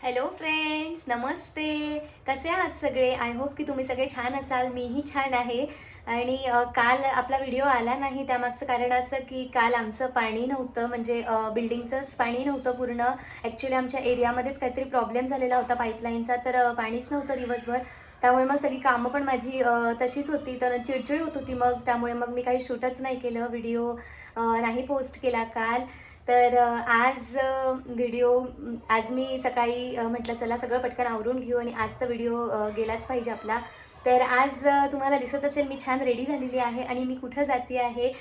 Hello friends नमस्ते. कसे आहात सगळे? आय होप की तुम्ही सगळे छान असाल. मीही छान आहे. आणि काल आपला व्हिडिओ आला नाही त्यामागचं कारण असं की काल आमचं पाणी नव्हतं. म्हणजे बिल्डिंगचंच पाणी नव्हतं पूर्ण. ॲक्च्युली आमच्या एरियामध्येच काहीतरी प्रॉब्लेम झालेला होता पाईपलाईनचा तर पाणीच नव्हतं दिवसभर. त्यामुळे मग सगळी कामं पण माझी तशीच होती. तर चिडचिड होत होती मग. त्यामुळे मग मी काही शूटच नाही केलं. व्हिडिओ नाही पोस्ट केला काल. तर आज व्हिडिओ आज मी सकाळी म्हटलं चला सगळं पटकन आवरून घेऊ. आणि आज तर व्हिडिओ गेलाच पाहिजे आपला. तर आज तुम्हाला दिसत असेल मी छान रेडी झालेली आहे आणि मी कुठं जाते आहे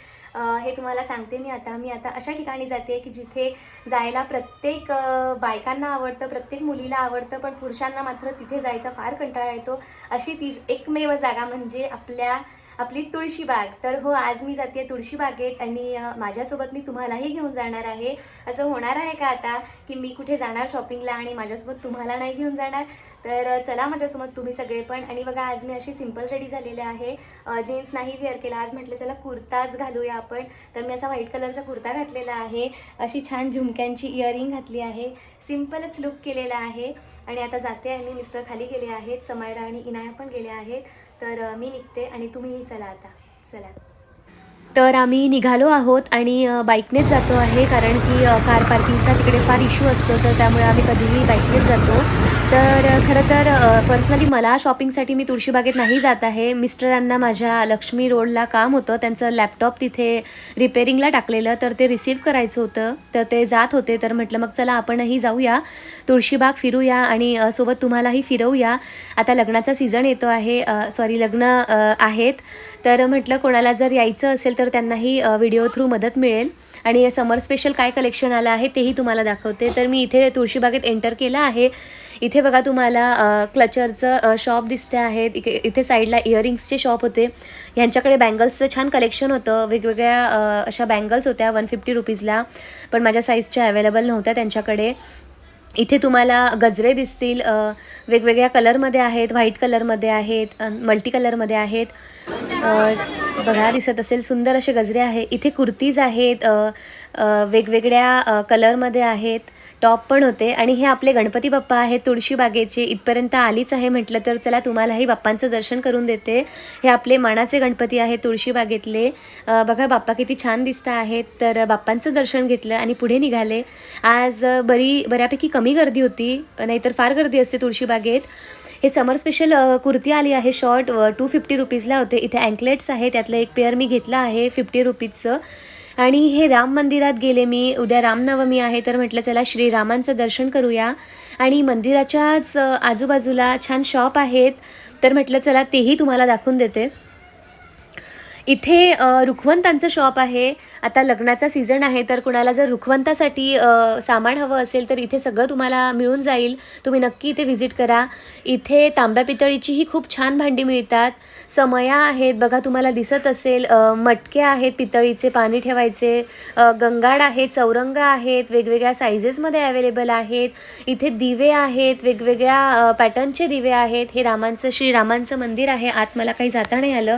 हे तुम्हाला सांगते मी आता. मी आता अशा ठिकाणी जाते की जिथे जायला प्रत्येक बायकांना आवडतं प्रत्येक मुलीला आवडतं पण पुरुषांना मात्र तिथे जायचा फार कंटाळा येतो. अशी तीच एकमेव जागा म्हणजे आपल्या आपली तुळशीबाग तर हो आज मी जाते तुळशीबागेत आणि माझ्यासोबत मी तुम्हालाही घेऊन जाणार आहे. असं होणार आहे का आता की मी कुठे जाणार शॉपिंगला आणि माझ्यासोबत तुम्हाला नाही घेऊन जाणार? तर चला माझ्यासोबत तुम्ही सगळे पण. आणि बघा आज मी अशी सिंपल रेडी झालेले आहे. जीन्स नाही वेअर केला. आज म्हटलं चला कुर्ताच घालूया आपण. तर मी असा व्हाईट कलरचा कुर्ता घातलेला आहे. अशी छान झुमक्यांची इयरिंग घातली आहे. सिम्पलच लुक केलेला आहे. आणि आता जाते आहे मी. मिस्टर खाली गेले आहेत. समायरा आणि इनाया पण गेले आहेत. तर मी निघते आणि तुम्हीही चला आता. चला. तर आम्ही निघालो आहोत आणि बाईकनेच जातो आहे. कारण की कार पार्किंगचा तिकडे फार इश्यू असतो. तर त्यामुळे आम्ही कधीही बाईकनेच जातो. तर खरं तर पर्सनली मला शॉपिंगसाठी मी तुळशीबागेत नाही जात आहे. मिस्टरांना माझ्या लक्ष्मी रोडला काम होतं. त्यांचं लॅपटॉप तिथे रिपेरिंगला टाकलेलं. तर ते रिसीव्ह करायचं होतं. तर ते जात होते. तर म्हटलं मग चला आपणही जाऊया. तुळशीबाग फिरूया आणि सोबत तुम्हालाही फिरवूया. आता लग्नाचा सीझन येतो आहे. सॉरी लग्न आहेत. तर म्हटलं कोणाला जर यायचं असेल तर त्यांनाही व्हिडिओ थ्रू मदत मिळेल. आणि समर स्पेशल काय कलेक्शन आलं आहे तेही तुम्हाला दाखवते. तर मी इथे तुळशीबागेत एंटर केलं आहे. इथे बघा तुम्हाला क्लचरचं शॉप दिसते आहेत इथे इथे साईडला इयरिंग्सचे शॉप होते. ह्यांच्याकडे बँगल्सचं छान कलेक्शन होतं. वेगवेगळ्या अशा बँगल्स होत्या वन फिफ्टी रुपीजला पण माझ्या साईजच्या अवेलेबल नव्हत्या त्यांच्याकडे. इथे तुम्हाला गजरे दिसतील अ, वेगवेगळ्या कलरमध्ये आहेत व्हाईट कलरमध्ये आहेत मल्टी कलरमध्ये आहेत. अ, बघा दिसत असेल सुंदर असे गजरे आहे. इथे कुर्तीज आहेत अ, वेगवेगळ्या कलरमध्ये आहेत. टॉप पण होते. आणि हे आपले गणपती बाप्पा आहेत तुळशीबागेचे इथपर्यंत आलीच आहे म्हटलं तर चला तुम्हालाही बाप्पांचं दर्शन करून देते. हे आपले मानाचे गणपती आहेत तुळशीबागेतले बघा बाप्पा किती छान दिसता आहेत. तर बाप्पांचं दर्शन घेतलं आणि पुढे निघाले. आज बरी बऱ्यापैकी कमी गर्दी होती नाहीतर फार गर्दी असते तुळशीबागेत हे समर स्पेशल कुर्ती आली आहे शॉर्ट टू फिफ्टी रुपीजला होते. इथे अँकलेट्स आहे त्यातलं एक पेअर मी घेतलं आहे फिफ्टी रुपीजचं आणि हे राम मंदिरात गेले मी उद्या रामनवमी आहे तर म्हटलं चला श्रीरामांचं दर्शन करूया. आणि मंदिराच्याच आजूबाजूला छान शॉप आहेत तर म्हटलं चला तेही तुम्हाला दाखवून देते. इथे रुखवंतांचं शॉप आहे. आता लग्नाचा सीझन आहे तर कुणाला जर रुखवंतासाठी सामान हवं असेल तर इथे सगळं तुम्हाला मिळून जाईल. तुम्ही नक्की इथे व्हिजिट करा. इथे तांब्या पितळीचीही खूप छान भांडी मिळतात. समया आहेत बघा तुम्हाला दिसत असेल मटके आहेत पितळीचे पाणी ठेवायचे गंगाड आहेत चौरंग आहेत वेगवेगळ्या सायझेसमध्ये अवेलेबल आहेत. इथे दिवे आहेत वेगवेगळ्या पॅटर्नचे दिवे आहेत. हे रामांचं श्रीरामांचं मंदिर आहे. आत मला काही जाता नाही आलं.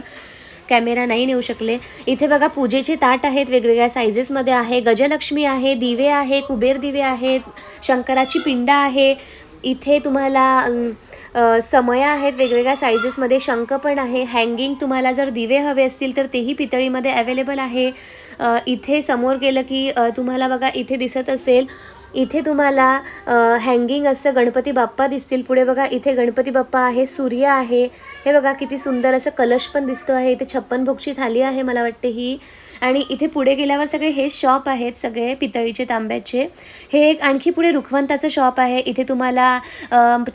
कॅमेरा नाही नेऊ शकले. इथे बघा पूजेचे ताट आहेत वेगवेगळ्या सायझेसमध्ये आहे. गजलक्ष्मी आहे दिवे आहे कुबेर दिवे आहेत शंकराची पिंड आहे. इथे तुम्हाला समया आहेत वेगवेगळ्या सायझेसमध्ये शंख पण आहे. हँगिंग तुम्हाला जर दिवे हवे असतील तर तेही पितळीमध्ये अवेलेबल आहे. इथे समोर गेलं की तुम्हाला बघा इथे दिसत असेल इथे तुम्हाला हँगिंग असं गणपती बाप्पा दिसतील. पुढे बघा इथे गणपती बाप्पा आहे सूर्य आहे. हे बघा किती सुंदर असं कलश पण दिसतो आहे. इथे छप्पन भोगची थाली आहे मला वाटते ही. आणि इथे पुढे गेल्यावर सगळे हे शॉप आहेत सगळे पितळीचे तांब्याचे. हे एक आणखी पुढे रुखवंताचं शॉप आहे. इथे तुम्हाला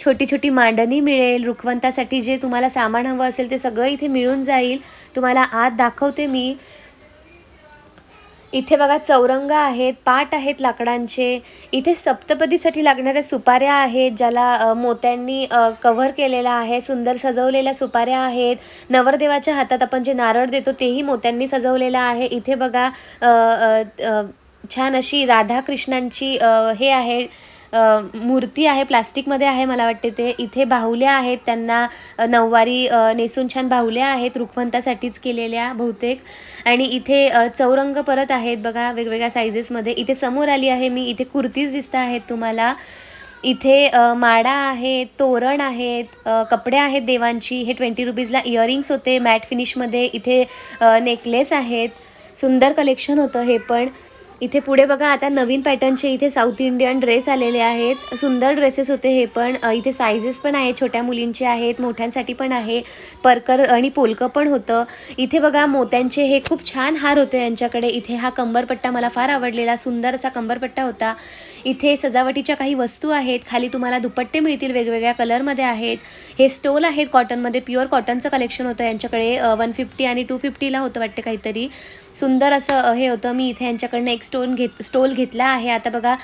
छोटी छोटी मांडणी मिळेल. रुखवंतासाठी जे तुम्हाला सामान हवं असेल ते सगळं इथे मिळून जाईल. तुम्हाला आत दाखवते मी. इथे बघा चौरंग आहेत पाट आहेत लाकडांचे. इथे सप्तपदीसाठी लागणाऱ्या सुपाऱ्या आहेत ज्याला मोत्यांनी कव्हर केलेला आहे सुंदर सजवलेल्या सुपाऱ्या आहेत. नवरदेवाच्या हातात आपण जे नारळ देतो तेही मोत्यांनी सजवलेलं आहे. इथे बघा छान अशी राधाकृष्णांची हे आहे. मूर्ती आहे प्लास्टिकमध्ये आहे मला वाटते ते. इथे बाहुल्या आहेत त्यांना नऊवारी नेसून छान बाहुल्या आहेत रुखवंतासाठीच केलेल्या बहुतेक. आणि इथे चौरंग परत आहेत बघा वेगवेगळ्या सायझेसमध्ये इथे समोर आली आहे मी इथे कुर्तीज दिसत आहेत तुम्हाला. इथे माडा आहेत तोरण आहेत कपडे आहेत देवांची. हे ट्वेंटी रुपीजला इयरिंग्स होते मॅट फिनिशमध्ये इथे नेकलेस आहेत. सुंदर कलेक्शन होतं हे पण. इथे पुढे बघा आता नवीन पॅटर्नचे इथे साऊथ इंडियन ड्रेस आलेले आहेत. सुंदर ड्रेसेस होते हे पण. इथे सायझेस पण आहेत छोट्या मुलींचे आहेत मोठ्यांसाठी पण आहे. परकर आणि पोलकं पण होतं. इथे बघा मोत्यांचे हे खूप छान हार होते यांच्याकडे. इथे हा कंबरपट्टा मला फार आवडलेला. सुंदर असा कंबरपट्टा होता. इथे सजावटीच्या काही वस्तू आहेत खाली तुम्हाला दुपट्टे मिळतील वेगवेगळ्या कलरमध्ये आहेत. हे स्टोल आहेत कॉटनमध्ये प्युअर कॉटनचं कलेक्शन होतं यांच्याकडे. वन फिफ्टी आणि टू फिफ्टीला होतं वाटतं काहीतरी. सुंदर असं हे होतं. मी इथे यांच्याकडनं एक स्टोन घेत स्टोल घेतला आहे. आता बघा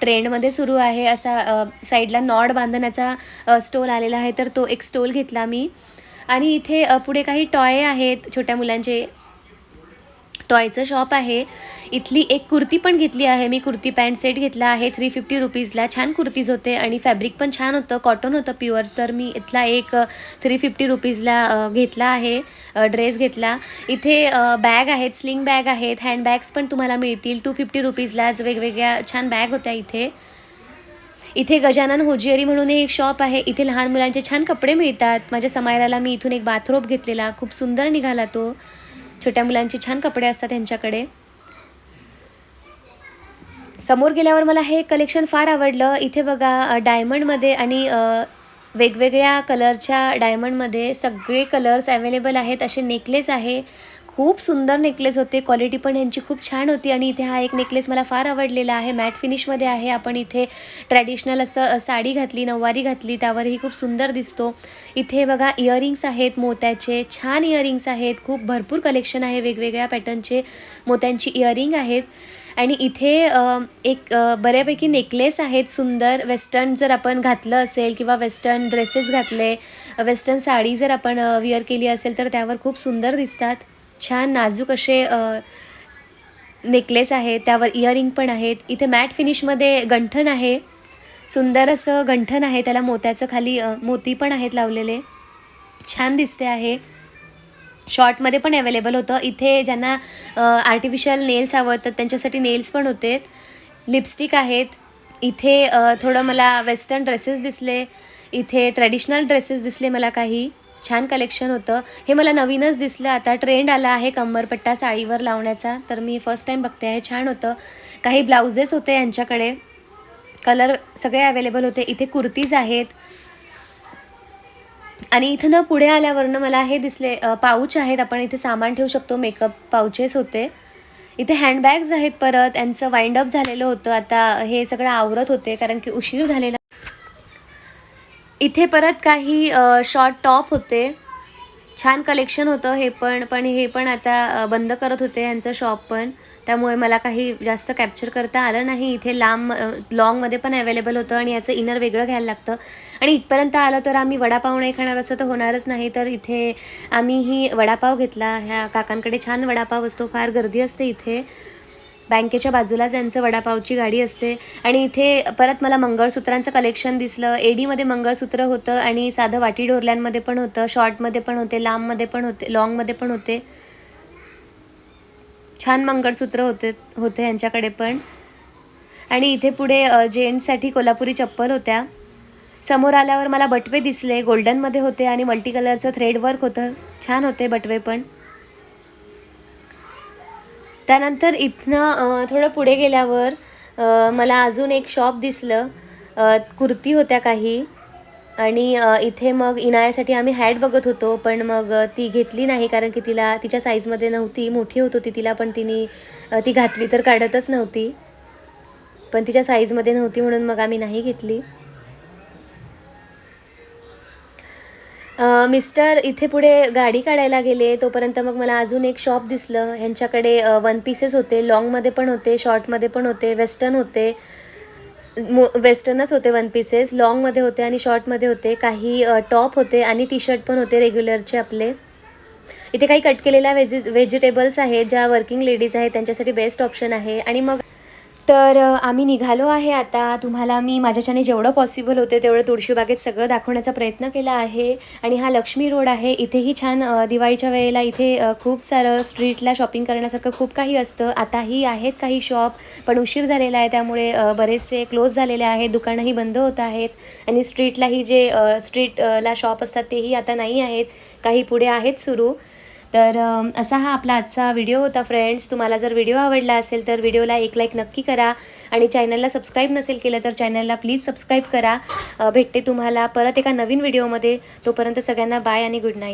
ट्रेंडमध्ये सुरू आहे असा साईडला नॉड बांधण्याचा स्टोल आलेला आहे. तर तो एक स्टोल घेतला मी. आणि इथे पुढे काही टॉय आहेत छोट्या मुलांचे टॉयचं शॉप आहे. इथली एक कुर्ती पण घेतली आहे. मी कुर्ती पॅन्ट सेट घेतला आहे. थ्री फिफ्टी रुपीजला छान कुर्तीज होते आणि फॅब्रिक पण छान होतं. कॉटन होतं प्युअर. तर मी इथला एक थ्री फिफ्टी रुपीजला घेतला आहे. ड्रेस घेतला. इथे बॅग आहेत. स्लिंग बॅग आहेत. हँडबॅग्स पण तुम्हाला मिळतील. टू फिफ्टी रुपीजलाच वेगवेगळ्या छान बॅग होत्या इथे. इथे गजानन होजिअरी म्हणून एक शॉप आहे. इथे लहान मुलांचे छान कपडे मिळतात. माझ्या समायराला मी इथून एक बाथरोब घेतलेला. खूप सुंदर निघाला तो. छोट्या मुलांचे छान कपडे असतात त्यांच्याकडे समोर गेल्यावर मला हे कलेक्शन फार आवडलं. इथे बघा डायमंडमध्ये आणि वेगवेगळ्या कलरच्या डायमंडमध्ये सगळे कलर्स अवेलेबल आहेत असे नेकलेस आहे. खूप सुंदर नेकलेस होते. क्वालिटी पण यांची खूप छान होती आणि इथे हा एक नेकलेस मला फार आवडलेला आहे. मॅट फिनिशमध्ये आहे. आपण इथे ट्रॅडिशनल असं साडी घातली नऊवारी घातली त्यावरही खूप सुंदर दिसतो. इथे बघा इयरिंग्स आहेत मोत्याचे छान इयरिंग्स आहेत. खूप भरपूर कलेक्शन आहे. वेगवेगळ्या पॅटर्नचे मोत्यांची इयरिंग आहेत. आणि इथे एक बऱ्यापैकी नेकलेस आहेत. सुंदर वेस्टर्न जर आपण घातलं असेल किंवा वेस्टर्न ड्रेसेस घातले वेस्टर्न साडी जर आपण विअर केली असेल तर त्यावर खूप सुंदर दिसतात. छान नाजूक असे नेकलेस आहे त्यावर इयरिंग पण आहेत. इथे मॅट फिनिशमध्ये गंठण आहे. सुंदर असं गंठण आहे त्याला मोत्याचं खाली मोती पण आहेत लावलेले. छान दिसते आहे. शॉर्टमध्ये पण अवेलेबल होतं. इथे ज्यांना आर्टिफिशियल नेल्स आवडतात त्यांच्यासाठी नेल्स पण होते लिपस्टिक आहेत. इथे थोडं मला वेस्टर्न ड्रेसेस दिसले. इथे ट्रॅडिशनल ड्रेसेस दिसले मला काही. छान कलेक्शन होतं. हे मला नवीनच दिसलं. आता ट्रेंड आला आहे कंबरपट्टा साडीवर लावण्याचा. तर मी फर्स्ट टाईम बघते आहे. छान होतं. काही ब्लाउजेस होते यांच्याकडे. कलर सगळे अवेलेबल होते. इथे कुर्तीज आहेत. आणि इथं ना पुढे आल्यावरनं मला हे दिसले पाऊच आहेत. आपण इथे सामान ठेवू शकतो. मेकअप पाऊचेस होते. इथे हँडबॅग्स आहेत परत. यांचं वाईंडअप झालेलं होतं. आता हे सगळं आवरत होते. कारण की उशीर झालेला इथे परत काही शॉर्ट टॉप होते. छान कलेक्शन होतं हे पण पण हे पण आता बंद करत होते यांचं शॉप पण. त्यामुळे मला काही जास्त कॅप्चर करता आलं नाही. इथे लांब लॉंगमध्ये पण अवेलेबल होतं आणि याचं इनर वेगळं घ्यायला लागतं. आणि इथपर्यंत आलं तर आम्ही वडापाव नाही खाणार असं तर होणारच नाही. तर इथे आम्हीही वडापाव घेतला. ह्या काकांकडे छान वडापाव असतो. फार गर्दी असते इथे. बँकेच्या बाजूलाच यांचं वडापावची गाडी असते. आणि इथे परत मला मंगळसूत्रांचं कलेक्शन दिसलं. एडीमध्ये मंगळसूत्र होतं आणि साधं वाटी डोरल्यांमध्ये पण होतं शॉर्टमध्ये पण होते लांबमध्ये पण होते लॉंगमध्ये पण होते. छान मंगळसूत्र होते होते यांच्याकडे पण. आणि इथे पुढे जेंट्ससाठी कोल्हापुरी चप्पल होत्या. समोर आल्यावर मला बटवे दिसले गोल्डनमध्ये होते आणि मल्टी कलरचं थ्रेड वर्क होतं. छान होते बटवे पण. त्यानंतर इथनं थोडं पुढे गेल्यावर मला अजून एक शॉप दिसलं. कुर्ती होत्या काही. आणि इथे मग इनायासाठी आम्ही हॅट बघत होतो पण मग ती घेतली नाही कारण की तिला तिच्या साईजमध्ये नव्हती. मोठी होत होती तिला पण तिने ती घातली तर काढतच नव्हती. पण तिच्या साईजमध्ये नव्हती म्हणून मग आम्ही नाही घेतली. मिस्टर इथे पुढे गाडी काढायला गेले तोपर्यंत मग मला अजून एक शॉप दिसलं. ह्यांच्याकडे वन पीसेस होते. लॉंगमध्ये पण होते शॉर्टमध्ये पण होते वेस्टर्न होते. मो वेस्टर्नच होते वन पीसेस लॉंगमध्ये होते आणि शॉर्टमध्ये होते. काही टॉप होते आणि टी शर्ट पण होते रेग्युलरचे आपले. इथे काही कट केलेल्या व्हेजि व्हेजिटेबल्स आहेत ज्या वर्किंग लेडीज आहेत त्यांच्यासाठी बेस्ट ऑप्शन आहे. आणि मग तर आम्ही निघालो आहे आता. तुम्हाला मी माझ्याच्याने जेवढं पॉसिबल होते तेवढं तुळशीबागेत सगळं दाखवण्याचा प्रयत्न केला आहे. आणि हा लक्ष्मी रोड आहे. इथेही छान दिवाळीच्या वेळेला इथे खूप सारं स्ट्रीटला शॉपिंग करण्यासारखं खूप काही असतं. आताही आहेत काही शॉप पण उशीर झालेला आहे. त्यामुळे बरेचसे क्लोज झालेले आहेत. दुकानंही बंद होत आहेत. आणि स्ट्रीटलाही जे स्ट्रीटला शॉप असतात तेही आता नाही आहेत. काही पुढे आहेत सुरू. तर असा हा आपला आजचा व्हिडिओ होता फ्रेंड्स तुम्हाला जर व्हिडिओ आवडला असेल तर व्हिडिओला एक लाईक नक्की करा. आणि चॅनलला सबस्क्राईब नसेल केलं तर चॅनलला प्लीज सबस्क्राईब करा. भेटते तुम्हाला परत एका नवीन व्हिडिओमध्ये तोपर्यंत सगळ्यांना बाय आणि गुड नाईट